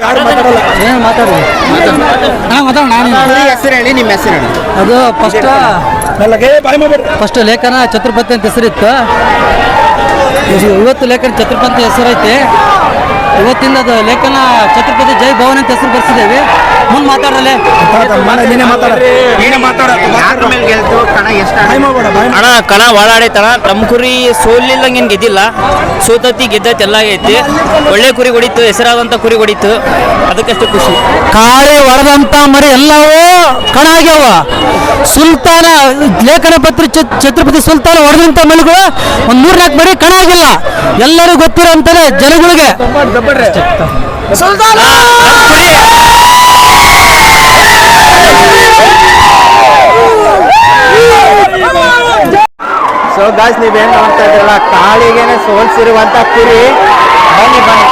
ಯಾರು ಮಾತಾಡಲ್ಲ? ಏನು ಮಾತಾಡಿ. ಹಾಂ ಮಾತಾಡ ನಾನು ಕುರಿ ಹೆಸರು ಹೇಳಿ ನಿಮ್ಮ ಹೆಸರು ಹೇಳಿ. ಅದು ಫಸ್ಟ್ ಫಸ್ಟ್ ಲೇಖನ ಛತ್ರಪತಿ ಅಂತ ಹೆಸರಿತ್ತು. ಇವ್- ಇವತ್ತು ಲೇಖನ ಛತ್ರಪತಿ ಹೆಸರೈತಿ. ಇವತ್ತಿಂದ ಅದು ಲೇಖನ ಛತ್ರಪತಿ ಜೈ ಭವನ್ ಅಂತ ಹೆಸರು ಬರ್ಸಿದ್ದೇವೆ. ಮುಂದೆ ಮಾತಾಡಲೆ ಅಣ್ಣ ಕಣ ಒಳಾಡೈತಣ ತಮ್ಮ ನಮ್ಮ ಕುರಿ ಸೋಲಿಲ್ಲಂಗೆ ಏನು ಗೆದ್ದಿಲ್ಲ ಸೋತತಿ ಗೆದ್ದತಿ ಎಲ್ಲ ಐತಿ ಒಳ್ಳೆ ಕುರಿ ಹೊಡಿತು ಹೆಸರಾದಂತ ಕುರಿ ಹೊಡಿತು ಅದಕ್ಕಷ್ಟು ಖುಷಿ ಕಾಳೆ ಹೊಡೆದಂತ ಮರಿ ಎಲ್ಲವೂ ಕಣ ಆಗ್ಯಾವ ಸುಲ್ತಾನ ಲೇಖನ ಪತ್ರ ಛತ್- ಛತ್ರಪತಿ ಸುಲ್ತಾನ ಹೊಡೆದಂತ ಮರಿಗಳು ಒಂದ್ ಮೂರ್ನಾಲ್ಕು ಮರಿ ಕಣ ಆಗಿಲ್ಲ ಎಲ್ಲರೂ ಗೊತ್ತಿರೋ ಅಂತಾನೆ ಜನಗಳಿಗೆ ಸೊ ಗಾಯ್ಸ್ ನೀವೇನು ನೋಡ್ತಾ ಇದ್ರಲ್ಲ ಕಾಳಿಗೆನೆ ಸೋಲ್ಸಿರುವಂತ ಕುರಿ. ಬನ್ನಿ ಬನ್ನಿ.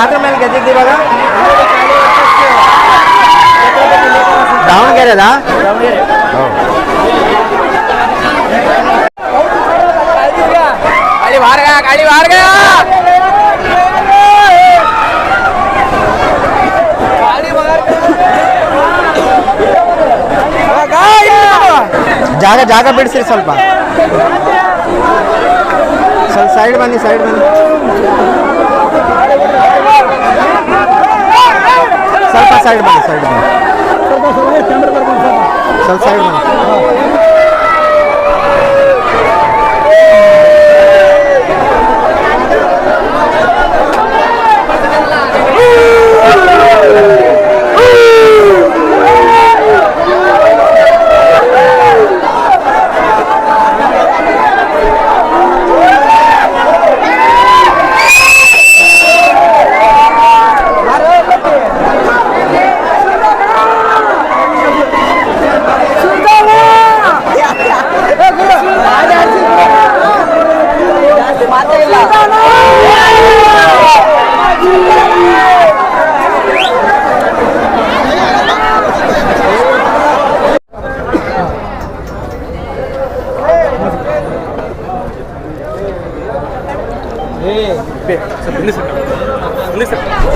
ಯಾರ ಮೇಲೆ ಗೆದ್ದಿದ್ದು ಇವಾಗ ದಾವಣಗೆರೆದ ಜಾಗ ಜಾಗ ಬಿಡಿಸ್ರಿ ಸ್ವಲ್ಪ ಸ್ವಲ್ಪ ಸೈಡ್ ಬನ್ನಿ ಸೈಡ್ ಬನ್ನಿ ಸ್ವಲ್ಪ ಸೈಡ್ ಬನ್ನಿ ಸೈಡ್ ಬನ್ನಿ. ಸ್ವಲ್ಪ ಸೈಡ್ ಬನ್ನಿ.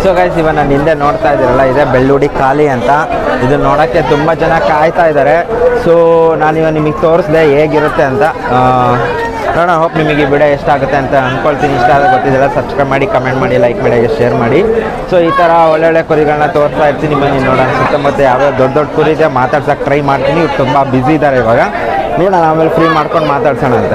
ಸೊ ಗೈಸ್ ಇವಾಗ ನಾನು ಹಿಂದೆ ನೋಡ್ತಾ ಇದ್ದೀರಲ್ಲ, ಇದೆ ಬೆಳ್ಳುಡಿ ಖಾಲಿ ಅಂತ. ಇದು ನೋಡೋಕ್ಕೆ ತುಂಬ ಜನ ಕಾಯ್ತಾ ಇದ್ದಾರೆ ಸೊ ನಾನು ಇವಾಗ ನಿಮಗೆ ತೋರಿಸ್ದೆ ಹೇಗಿರುತ್ತೆ ಅಂತ. ನೋಡೋಣ ಹೋಪ್ ನಿಮಗೆ ಈ ವಿಡಿಯೋ ಇಷ್ಟ ಆಗುತ್ತೆ ಅಂತ ಅಂದ್ಕೊಳ್ತೀನಿ ಇಷ್ಟ ಆದ ಗೊತ್ತಿದ್ದೆಲ್ಲ ಸಬ್ಸ್ಕ್ರೈಬ್ ಮಾಡಿ ಕಮೆಂಟ್ ಮಾಡಿ ಲೈಕ್ ಮಾಡಿ ಶೇರ್ ಮಾಡಿ. ಸೊ ಈ ಥರ ಒಳ್ಳೊಳ್ಳೆ ಕುರಿಗಳನ್ನ ತೋರಿಸ್ತಾ ಇರ್ತೀನಿ. ಬನ್ನಿ, ನೋಡೋಣ. ಸುತ್ತಮುತ್ತ ಯಾವುದೋ ದೊಡ್ಡ ದೊಡ್ಡ ಕುರಿ ಇದೆ, ಮಾತಾಡ್ಸೋಕೆ ಟ್ರೈ ಮಾಡ್ತೀನಿ. ತುಂಬ ಬ್ಯುಸಿ ಇದ್ದಾರೆ ಇವಾಗ. ನೋಡೋಣ, ಆಮೇಲೆ ಫ್ರೀ ಮಾಡ್ಕೊಂಡು ಮಾತಾಡ್ಸೋಣ ಅಂತ.